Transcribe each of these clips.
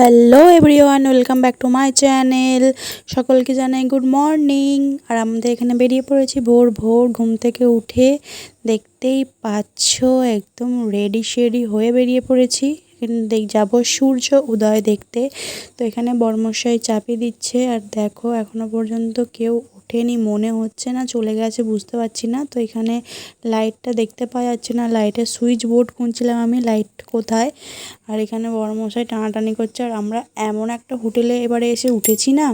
Hello everyone welcome back to my channel সকলকে জানাই good morning আর আমাদের এখানে বেরিয়ে পড়েছি ভোর ভোর, ঘুম থেকে উঠে দেখতেই পাচ্ছ একদম রেডি শেডি হয়ে বেরিয়ে পড়েছি। দেখ, যাব সূর্য উদয় দেখতে। তো এখানে বর্মশাই চাপিয়ে দিচ্ছে। আর দেখো, এখনও পর্যন্ত কেউ ওঠেনি, মনে হচ্ছে না, চলে গেছে, বুঝতে পারছি না। তো এখানে লাইটটা দেখতে পাওয়া যাচ্ছে না লাইটের সুইচ বোর্ড খুঁজছিলাম আমি লাইট কোথায়? আর এখানে বড়মশাই টানাটানি করছে, আর আমরা এমন একটা হোটেলে এবারে এসে উঠেছি না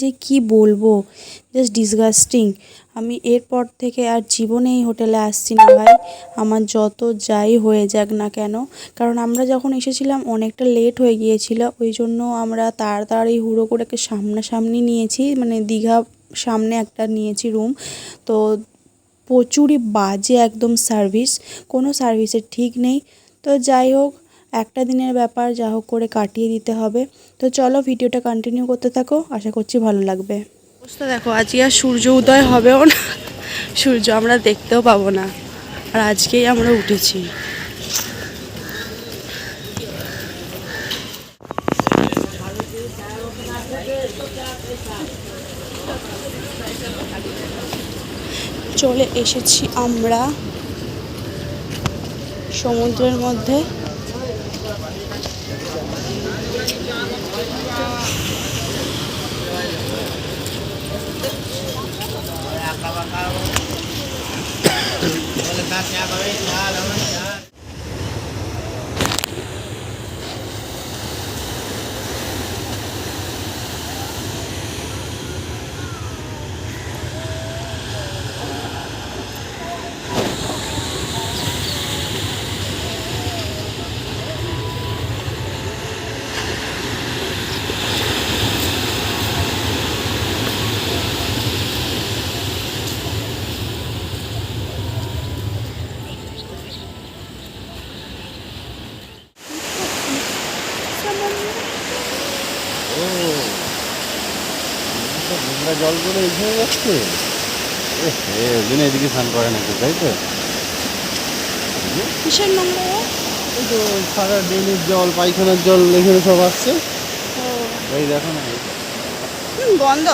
যে কি বলব জাস্ট ডিসগাস্টিং আমি এরপর থেকে আর জীবনে এই হোটেলে আসছি না ভাই, আমার যত যাই হয়ে যাক না কেন। কারণ আমরা যখন এসেছিলাম, অনেকটা লেট হয়ে গিয়েছিল, ওই জন্য আমরা তাড়াতাড়ি হুড়ো করে সামনাসামনি নিয়েছি মানে দীঘা সামনে একটা নিয়েছি রুম তো প্রচুরই বাজে একদম সার্ভিস কোনো সার্ভিসের ঠিক নেই। তো যাই হোক, একটা দিনের ব্যাপার, যা হোক করে কাটিয়ে দিতে হবে। তো চলো ভিডিওটা কন্টিনিউ করতে থাকো, আশা করছি ভালো লাগবে। অবস্থা দেখো, আজকে আর সূর্য উদয় হবেও না, সূর্য আমরা দেখতেও পাবো না। আর আজকেই আমরা উঠেছি। চলে এসেছি আমরা সমুদ্রের মধ্যে। ও। নোংরা জলগুলো এখানে যাচ্ছে ওই জন্য এদিকে স্নান করে না কেউ, তাই তো? কিসের নোংরা? এই তো সারা ড্রেনের জল পায়খানার জল এখানে সব আসছে। এই দেখো না গন্ধ।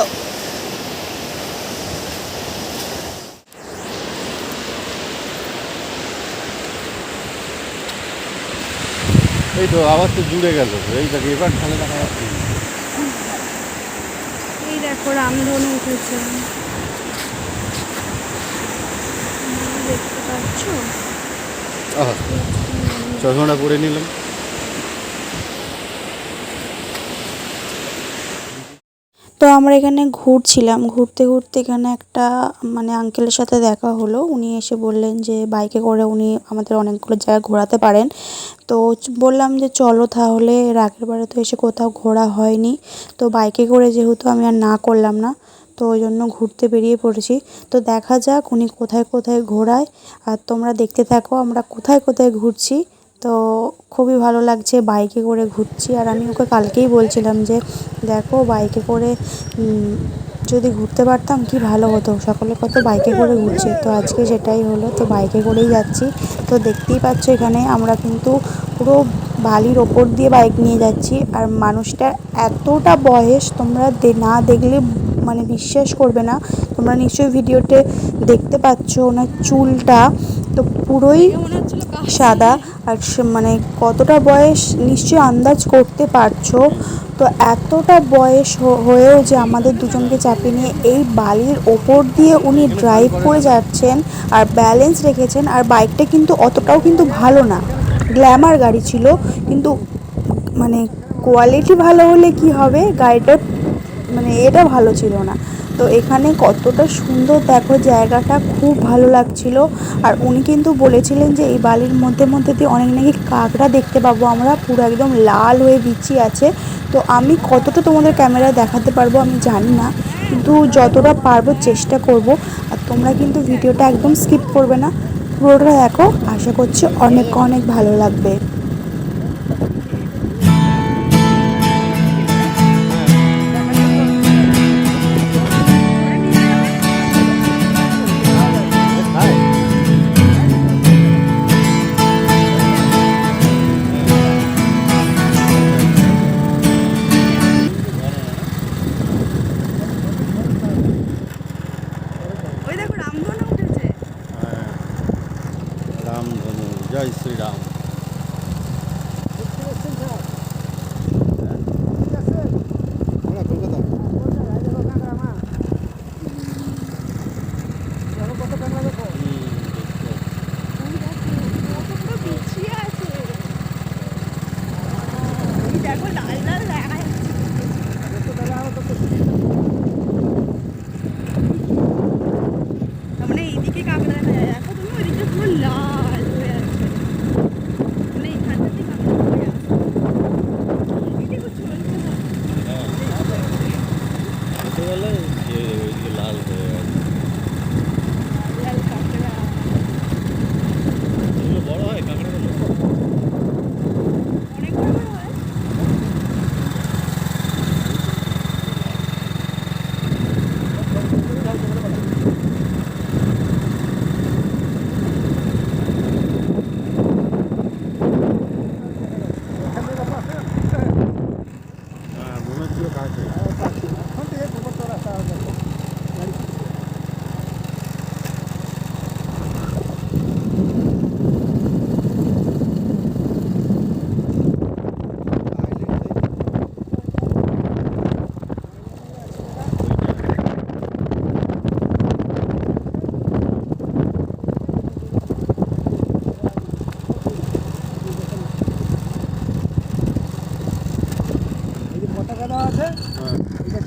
এই তো আবার তো জুড়ে গেল এই দেখো এবার ঢালে দেখা যাচ্ছে। দেখো রামধনু উঠেছে। দেখতে পাচ্ছ? চশমাটা পরে নিলাম। তো আমরা এখানে ঘুরছিলাম। ঘুরতে ঘুরতে এখানে একটা মানে আঙ্কেলের সাথে দেখা হলো। উনি এসে বললেন যে বাইকে করে উনি আমাদের অনেকগুলো জায়গা ঘোরাতে পারেন। তো বললাম যে, চলো তাহলে এর আগের বারে তো এসে কোথাও ঘোরা হয়নি। তো বাইকে করে যেহেতু আমি আর না করলাম না, তো ওই জন্য ঘুরতে বেরিয়ে পড়েছি। তো দেখা যাক উনি কোথায় কোথায় ঘোরায়। আর তোমরা দেখতে থাকো, আমরা কোথায় কোথায় ঘুরছি। তো খুবই ভালো লাগছে বাইকে করে ঘুরছি। আর আমি ওকে কালকেই বলছিলাম যে, দেখো বাইকে করে যদি ঘুরতে পারতাম কি ভালো হতো? সকলে কত বাইকে করে ঘুরছে। তো আজকে সেটাই হলো, তো বাইকে করেই যাচ্ছি। তো দেখতেই পাচ্ছ এখানে আমরা কিন্তু পুরো বালির ওপর দিয়ে বাইক নিয়ে যাচ্ছি। আর মানুষটার এতটা বয়স, তোমরা না দেখলে মানে বিশ্বাস করবে না। তোমরা নিশ্চয়ই ভিডিওতে দেখতে পাচ্ছ ওনার চুলটা। তো পুরোই সাদা আর মানে কতটা বয়স নিশ্চয়ই আন্দাজ করতে পারছ। তো এতটা বয়স হয়েও যে আমাদের দুজনকে চাপিয়ে নিয়ে এই বালির ওপর দিয়ে উনি ড্রাইভ করে যাচ্ছেন আর ব্যালেন্স রেখেছেন আর বাইকটা কিন্তু অতটাও কিন্তু ভালো না। গ্ল্যামার গাড়ি ছিল, কিন্তু মানে কোয়ালিটি ভালো হলে কি হবে? গাড়িটার মানে এটা ভালো ছিল না। তো এখানে কতটা সুন্দর দেখো জায়গাটা, খুব ভালো লাগছিল। আর উনি কিন্তু বলেছিলেন যে এই বালির মধ্যে মধ্যে দিয়ে অনেক নাকি কাঁকড়া দেখতে পাবো আমরা, পুরো একদম লাল হয়ে বিচি আছে। তো আমি কতটা তোমাদের ক্যামেরায় দেখাতে পারব আমি জানি না, কিন্তু যতটা পারব চেষ্টা করব। আর তোমরা কিন্তু ভিডিওটা একদম স্কিপ করবে না, পুরোটা দেখো, আশা করছি অনেক অনেক ভালো লাগবে।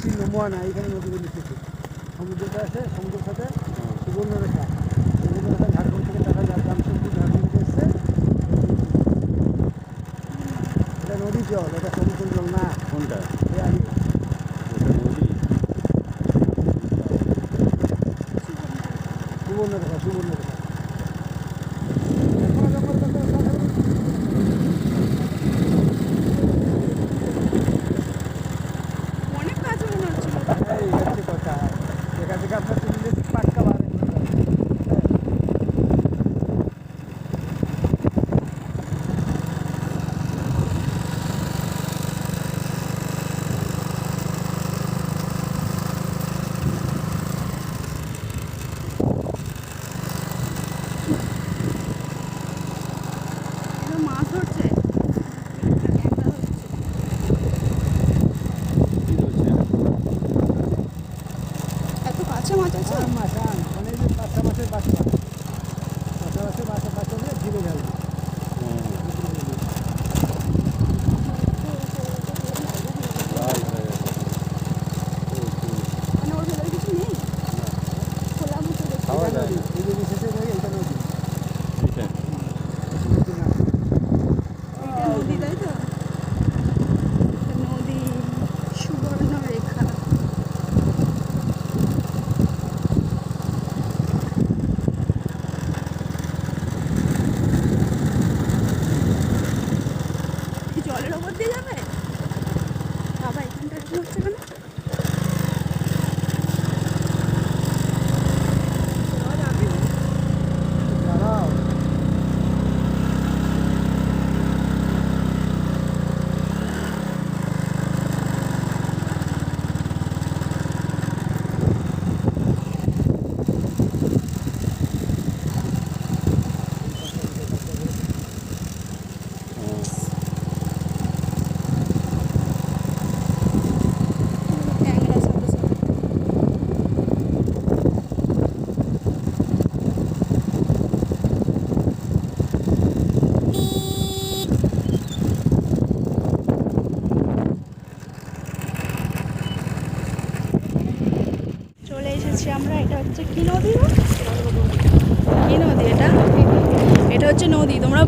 এটা চিহ্ন মোয়ানা এখানে নদীগুলো মিশেছে সমুদ্রটা আছে, সমুদ্রের সাথে সুবর্ণরেখা সুবর্ণরেখা ঝাড়খণ্ড থেকে দেখা যায়, জামশেদপুর, ঝাড়খণ্ড থেকে এসছে। এটা নদীর জল, এটা সমুদ্রের জল না। কোনটা?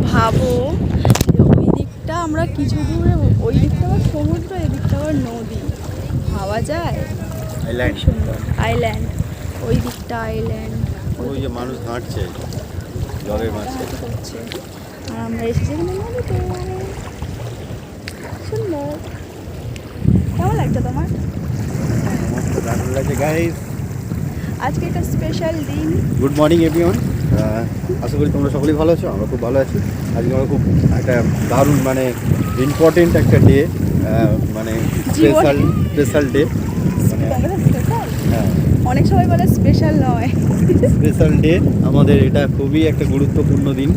ভাবো যে ওই দিকটা আমরা কিছু দূরে ওই দিকটা আবার সমুদ্র এই দিকটা আবার নদী। ভাবা যায়? আইল্যান্ড ওই দিকটা আইল্যান্ড ওই যে মানুষ হাঁটছে জলের মাঝে। করছে আর আমরা এসেছি সুন্দর। কেমন লাগছে তোমার? দারুণ লাগছে। গাইস আজকে একটা স্পেশাল দিন। গুড মর্নিং এভরিওয়ান আশা করি তোমরা সকলেই ভালো আছো আমরা খুব ভালো আছি। আজকে আমরা খুব একটা দারুণ মানে ইম্পর্টেন্ট একটা ডে মানে স্পেশাল স্পেশাল ডে অনেক সময় বলে স্পেশাল নয়। স্পেশাল ডে আমাদের এটা খুবই একটা গুরুত্বপূর্ণ দিন।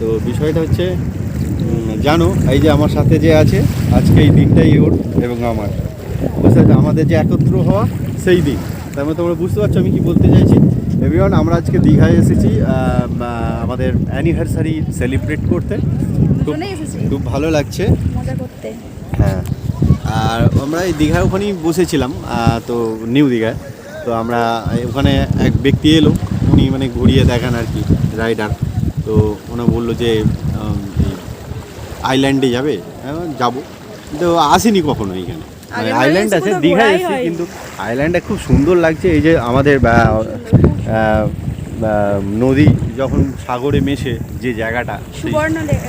তো বিষয়টা হচ্ছে জানো এই যে আমার সাথে যে আছে আজকে এই দিনটাই ওর এবং আমার। বুঝতে আমাদের যে একত্র হওয়া সেই দিন। তার মানে তোমরা বুঝতে পারছ আমি কি বলতে চাইছি। এভরিওয়ান আমরা আজকে দীঘায় এসেছি আমাদের অ্যানিভার্সারি সেলিব্রেট করতে। খুব খুব ভালো লাগছে। মজা করতে। হ্যাঁ। আর আমরা এই দীঘায় ওখানেই বসেছিলাম তো নিউ দীঘায়। তো আমরা ওখানে এক ব্যক্তি এলো উনি মানে ঘুরিয়ে দেখান আর কি রাইডার তো ওনা বলল যে আইল্যান্ডে যাবে? হ্যাঁ, যাব। তো আসিনি কখনো এইখানে। আইল্যান্ড আছে দীঘা এসেছি কিন্তু আইল্যান্ডটা খুব সুন্দর লাগছে এই যে আমাদের নদী যখন সাগরে মেশে যে জায়গাটা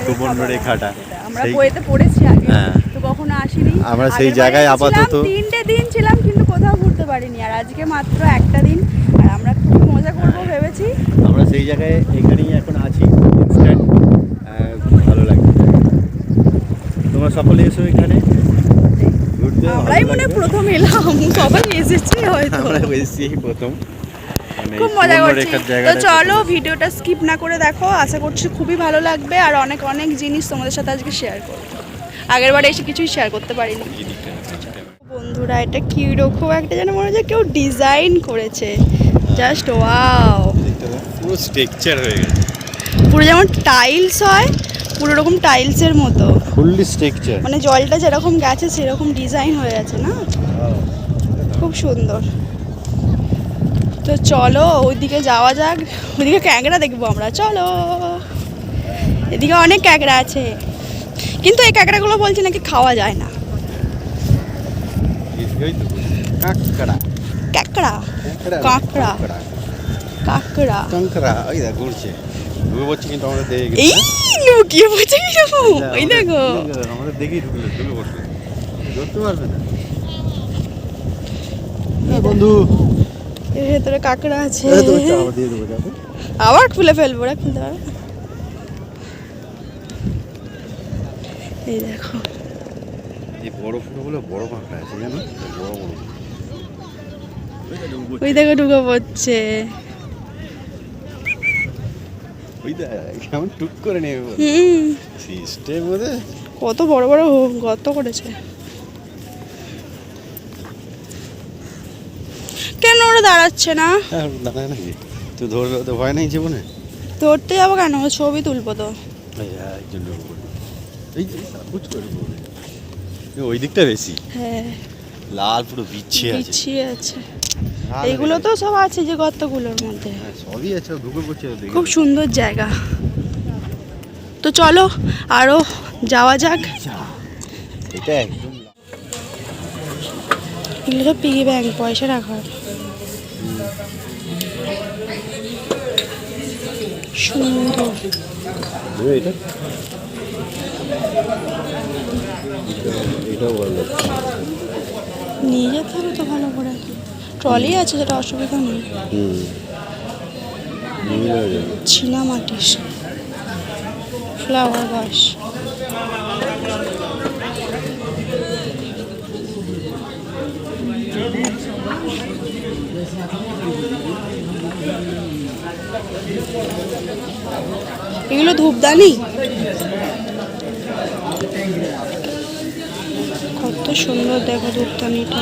সুবর্ণ রেখাটা। আমরা বইতে পড়েছি আগে হ্যাঁ। তো কখনো আসিনি আমরা সেই জায়গায় আপাতত- তিনটে দিন ছিলাম কিন্তু কোথাও ঘুরতে পারিনি আর আজকে মাত্র একটা দিন আর আমরা খুব মজা করব। ভেবেছি আমরা সেই জায়গায় এখানেই এখন আছি ইনস্ট্যান্ট খুব ভালো লাগে তোমরা সকলে এসো এখানে আমরাই মনে প্রথম এলাম সবাই এসেছি হয়তো। আমরা এসেছি প্রথম। মানে খুব মজা করছি। তো চলো ভিডিওটা স্কিপ না করে দেখো আশা করছি খুবই ভালো লাগবে আর অনেক অনেক জিনিস তোমাদের সাথে আজকে শেয়ার করব। আগের বারে এসে কিছুই শেয়ার করতে পারিনি। বন্ধুরা এটা কীরকম একটা যেন মনে হচ্ছে কেউ ডিজাইন করেছে। জাস্ট ওয়াও পুরো স্ট্রাকচার হয়ে গেছে। পুরো যেমন টাইলস হয় পুরো রকম টাইলসের মতো। ফুললি স্ট্রাকচার মানে জলটা যেরকম গেছে সেরকম ডিজাইন হয়ে আছে না? খুব সুন্দর। তো চলো ওইদিকে যাওয়া যাক। ওইদিকে ক্যাংড়া দেখব আমরা। চলো। এদিকে অনেক ক্যাংড়া আছে। কিন্তু এই ক্যাংড়াগুলো বলছে নাকি খাওয়া যায় না? কাঁকড়া। ক্যাকড়া কাঁকড়া। কাঁকড়া। কাঁকড়া ওই দেখ ঘুরছে। ঢুকে পড়ছে কিন্তু আমাদের দেখে গেছে। এই লুকিয়ে বলছে কীরকম ওই দেখো আমাদের দেখেই ঢুকলো ঢুকে পড়ছে ধরতে পারবে না। হ্যাঁ বন্ধু। এর ভেতরে কাঁকড়া আছে। আবার খুলে ফেলব ওরা খুলতে পারবে এই দেখো। এই বড় ফুলগুলো বড় কাঁকড়া আছে জানো? বড় বড়। ওই দেখো ঢুকে পড়ছে। ওই কেমন টুক করে নেবে হুম। সিস্টেম ওদের। কত বড় বড় গর্ত করেছে। কেন ওরা দাঁড়াচ্ছে না? হ্যাঁ দাঁড়ায় নাকি? তুই ধরবে তো ভয় নেই জীবনে? ধরতে যাব কেন? ছবি তুলবো তো। হ্যাঁ ওই দিকটা বেশি। হ্যাঁ। লাল পুরো বিচ্ছে আছে। পিছিয়ে আছে। এইগুলো তো সব আছে যে গর্তগুলোর মধ্যে। হ্যাঁ সবই আছে ঢুকে পড়ছে খুব সুন্দর জায়গা। তো চলো আরও যাওয়া যাক। এটা একদম এগুলো তো পিগি ব্যাংক পয়সা রাখার সুন্দর। নিয়ে যেতে হবে তো ভালো করে। ট্রলি আছে সেটা অসুবিধা নেই। চীনা মাটির ফ্লাওয়ার বাস। এগুলো ধূপদানি? কত সুন্দর দেখো ধূপদানিটা।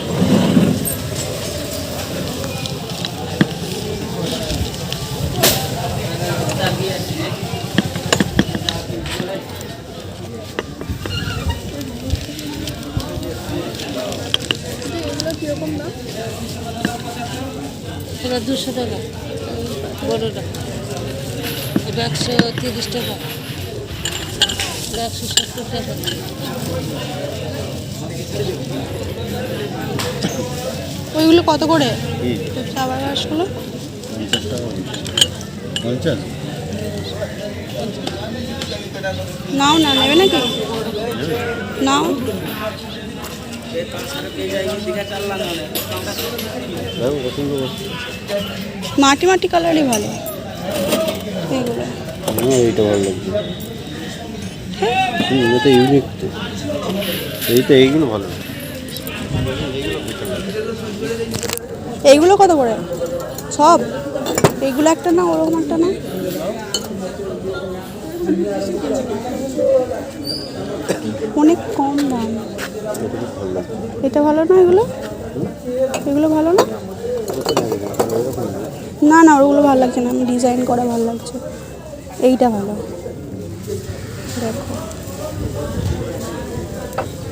দুশো টাকা। বড়োটা। এটা একশো তিরিশ টাকা। এটা একশো সত্তর টাকা। ওইগুলো কত করে? পঞ্চাশ। টাকা নাও না নেবে নাকি? নাও। মাটি মাটি কালারই ভালো। আমার এইটা ভালো ইউনিক তো এইটা এইগুলো ভালো এইগুলো কত করে? সব? এইগুলো একটা না ওরকম একটা না? অনেক কম দাম। এটা ভালো না এগুলো? এগুলো ভালো না? না না, ওগুলো ভালো লাগছে না। আমি ডিজাইন করা ভালো লাগছে। এইটা ভালো। দেখো।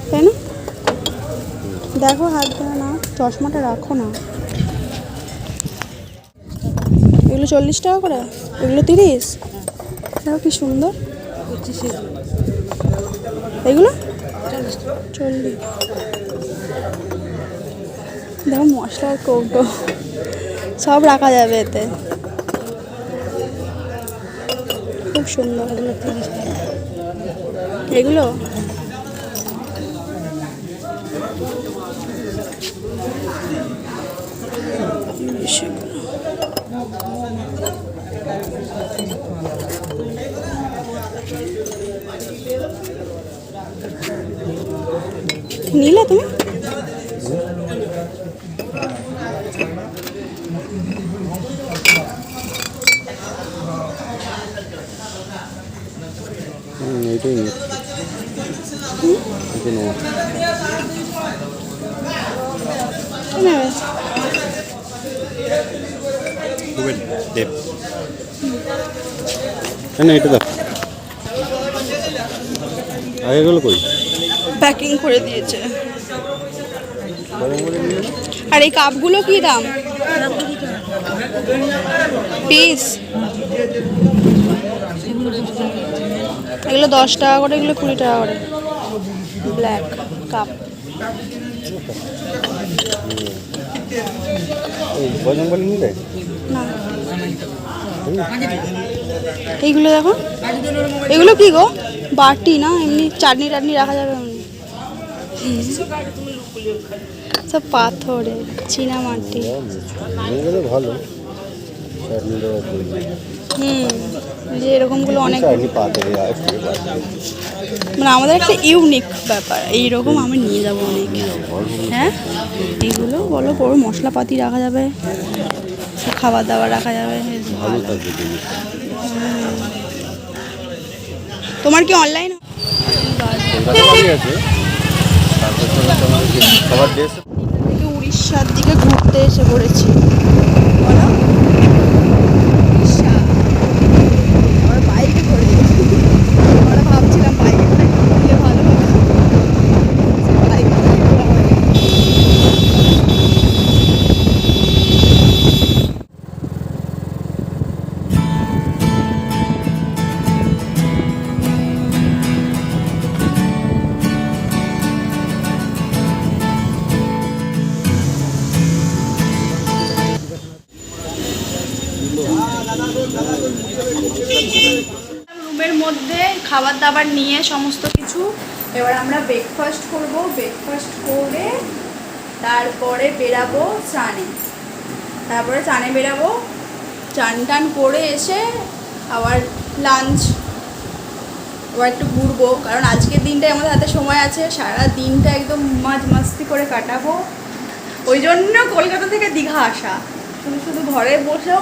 তাই না? দেখো হাত ধরে না, চশমাটা রাখো না। এগুলো চল্লিশ টাকা করে? এগুলো তিরিশ? দেখো কি সুন্দর। এগুলো? চল্লিশ। দেখো মশলার কৌটো সব রাখা যাবে এতে। খুব সুন্দর। এগুলো? নিলে তুমি? এইটাই না এটা দাও। আগেগুলো কই? প্যাকিং করে দিয়েছে? আর এই কাপগুলো কি দাম? পিস এগুলো দশ টাকা করে, এগুলো কুড়ি টাকা করে। ব্ল্যাক কাপ এইগুলো দেখো। এগুলো কি গো? বাটি না? এমনি চাটনি টাটনি রাখা যাবে এমনি। সব পাথরে চীনা মাটি। ভালো। হুম যে এরকমগুলো অনেক মানে আমাদের একটা ইউনিক ব্যাপার এইরকম আমি নিয়ে যাব অনেক। হ্যাঁ? এইগুলো বলো বড় মশলাপাতি রাখা যাবে সব খাবার দাবার রাখা যাবে তোমার কি অনলাইন আছে? তারপর উড়িষ্যার দিকে ঘুরতে এসে পড়েছি। খাবার নিয়ে সমস্ত কিছু। এবার আমরা ব্রেকফাস্ট করব। ব্রেকফাস্ট করে তারপরে বেরাবো চানে তারপরে চানে বেরাবো। চান টান করে এসে আবার লাঞ্চ আবার একটু ঘুরবো। কারণ আজকের দিনটাই আমাদের হাতে সময় আছে। সারা দিনটা একদম মাঝ মাস্তি করে কাটাবো। ওই জন্য কলকাতা থেকে দীঘা আসা। শুধু শুধু ঘরে বসেও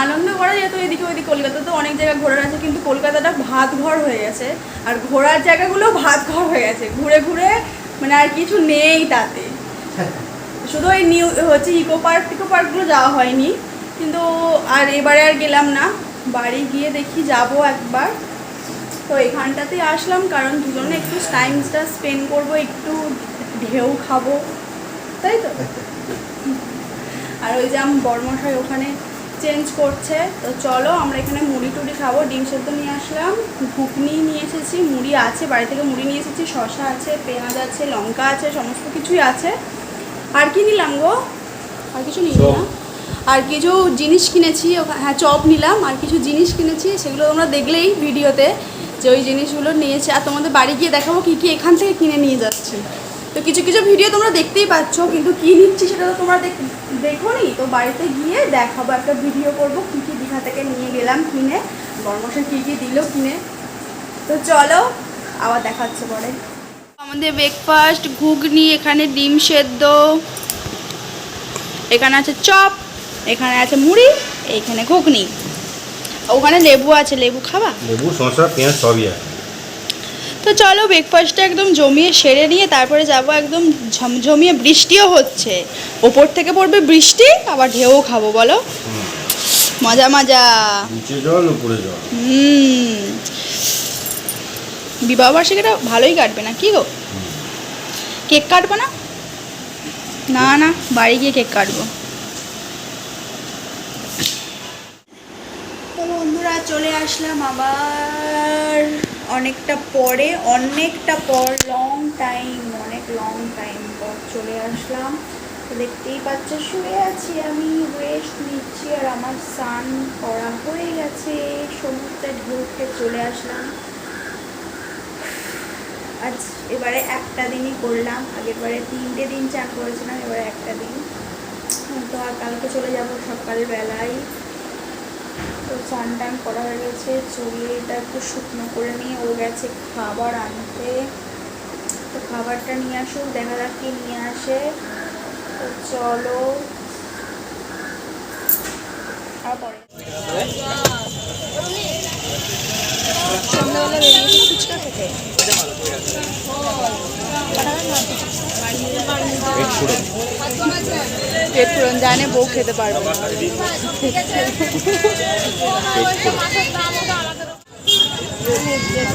আনন্দ করা যেত এদিকে ওইদিকে কলকাতাতে অনেক জায়গা ঘোরার আছে, কিন্তু কলকাতাটা ভাত ঘর হয়ে গেছে। আর ঘোরার জায়গাগুলো ভাত ঘর হয়ে গেছে। ঘুরে ঘুরে মানে আর কিছু নেই তাতে। শুধু ওই নিউ হচ্ছে ইকো পার্ক টিকো পার্কগুলো যাওয়া হয়নি। কিন্তু আর এবারে আর গেলাম না। বাড়ি গিয়ে দেখি যাব একবার। তো এখানটাতেই আসলাম কারণ দুজনে একটু টাইমটা স্পেন্ড করব, একটু ঢেউ খাব। তাই তো? আর ওই যে আমি বর্মশাই ওখানে চেঞ্জ করছে। তো চলো আমরা এখানে মুড়ি টুড়ি খাব ডিম সেদ্ধ নিয়ে আসলাম। ঘুগনি নিয়ে এসেছি মুড়ি আছে বাড়ি থেকে মুড়ি নিয়ে এসেছি শশা আছে পেঁয়াজ আছে লঙ্কা আছে সমস্ত কিছুই আছে। আর কি নিলাম গো? আর কিছু নিলাম না? আর কিছু জিনিস কিনেছি হ্যাঁ চপ নিলাম। আর কিছু জিনিস কিনেছি সেগুলো তোমরা দেখলেই ভিডিওতে যে ওই জিনিসগুলো নিয়েছি। আর তোমাদের বাড়ি গিয়ে দেখাবো কী কী এখান থেকে কিনে নিয়ে যাচ্ছি। তো কিছু কিছু ভিডিও তোমরা দেখতেই পাচ্ছ, কিন্তু কী নিচ্ছি সেটা তো তোমরা দেখো নি তো বাড়িতে গিয়ে দেখাবো, একটা ভিডিও করব, কী কী দীঘা থেকে নিয়ে গেলাম কিনে। বর্মশা কী কী দিল কিনে। তো চলো, আবার দেখাচ্ছে পরে। আমাদের ব্রেকফাস্ট ঘুগনি, এখানে ডিম সেদ্ধ। এখানে আছে চপ, এখানে আছে মুড়ি এইখানে ঘুগনি। ওখানে লেবু আছে, লেবু খাবা? লেবু, শসা, পেঁয়াজ, সবই আছে। তো চলো ব্রেকফাস্টটা একদম জমিয়ে সেরে নিয়ে তারপরে যাব একদম ঝমঝমিয়ে বৃষ্টিও হচ্ছে। ওপর থেকে পড়বে বৃষ্টি আবার ঢেউ খাব বলো? মজা মজা। নিচে জল উপরে জল। হুম। বিবাহবার্ষিকীটা ভালোই কাটবে না কি গো? কেক কাটবো না? না না বাড়ি গিয়ে কেক কাটবো। তো বন্ধুরা চলে আসলাম আবার। অনেকটা পরে, অনেকটা পর লং টাইম অনেক লং টাইম পর চলে আসলাম। দেখতেই পাচ্ছ, শুয়ে আছি আমি রেস্ট নিচ্ছি আর আমার স্নান করা হয়ে গেছে। সমুদ্রে ঢুকে চলে আসলাম। আজ এবারে একটা দিনই করলাম আগের বারে তিনটে দিন চান করেছিলাম, এবারে একটা দিন। তো আর কালকে চলে যাব সকালবেলায়। তো চান টান করা হয়ে গেছে চুলটা একটু শুকনো করে নিয়ে ও গেছে খাবার আনতে। তো খাবারটা নিয়ে আসুক দেখা যাক কি নিয়ে আসে। তো চলো। সন্ধ্যাবেলা বেরিয়েছি ফুচকা খেতে। পুরো পেট পুরন জানে বউ খেতে পারবে।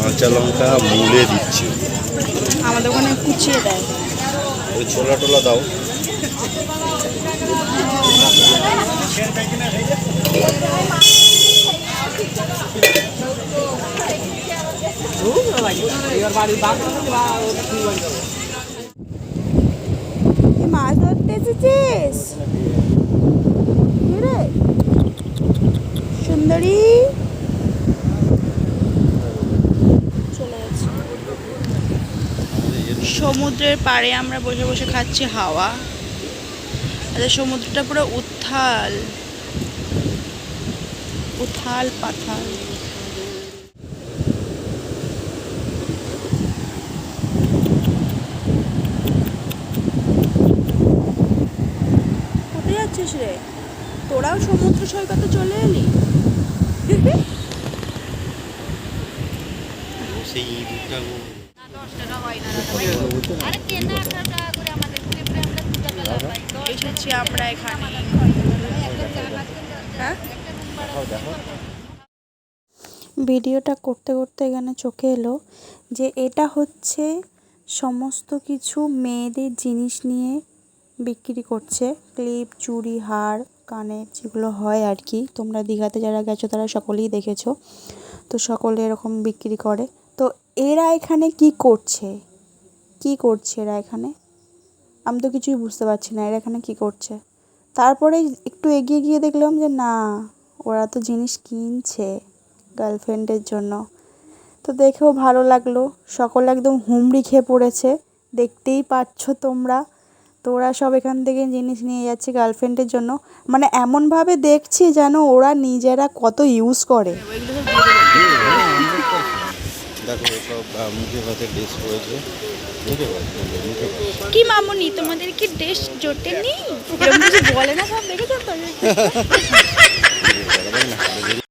কাঁচা লঙ্কা মুলে দিচ্ছি। আমাদের ওখানে কুচিয়ে দেয়। ওই ছোলা টোলা দাও। বাড়ির তুই মাছ ধরতে এসেছিস? সুন্দরী? সমুদ্রের পাড়ে আমরা বসে বসে খাচ্ছি হাওয়া। আর সমুদ্রটা পুরো উত্থাল। উথাল পাথাল। কোথায় রে? তোরাও সমুদ্র সৈকতে চলে এলি? সেই ইঁদুরটা এসেছি আমরা এখানে। হ্যাঁ? ভিডিওটা করতে করতে এখানে চোখে এলো যে এটা হচ্ছে সমস্ত কিছু মেয়েদের জিনিস নিয়ে বিক্রি করছে। ক্লিপ, চুড়ি, হার কানের যেগুলো হয় আর কি তোমরা দীঘাতে যারা গেছো তারা সকলেই দেখেছ। তো সকলে এরকম বিক্রি করে। তো এরা এখানে কি করছে? কি করছে এরা এখানে? আমি তো কিছুই বুঝতে পারছি না, এরা এখানে কি করছে? তারপরে একটু এগিয়ে গিয়ে দেখলাম যে না, ওরা তো জিনিস কিনছে গার্লফ্রেন্ডের জন্য। তো দেখেও ভালো লাগল। সকলে একদম হুমড়ি খেয়ে পড়েছে। দেখতেই পাচ্ছ তোমরা। তো ওরা সব এখান থেকে জিনিস নিয়ে যাচ্ছে গার্লফ্রেন্ডের জন্য। মানে এমনভাবে দেখছি যেন ওরা নিজেরা কত ইউজ করে। দেখো সব মুখে ভাতে ড্রেস। কি মামুনি তোমাদের কি ড্রেস বলে না সব দেখেছ তো?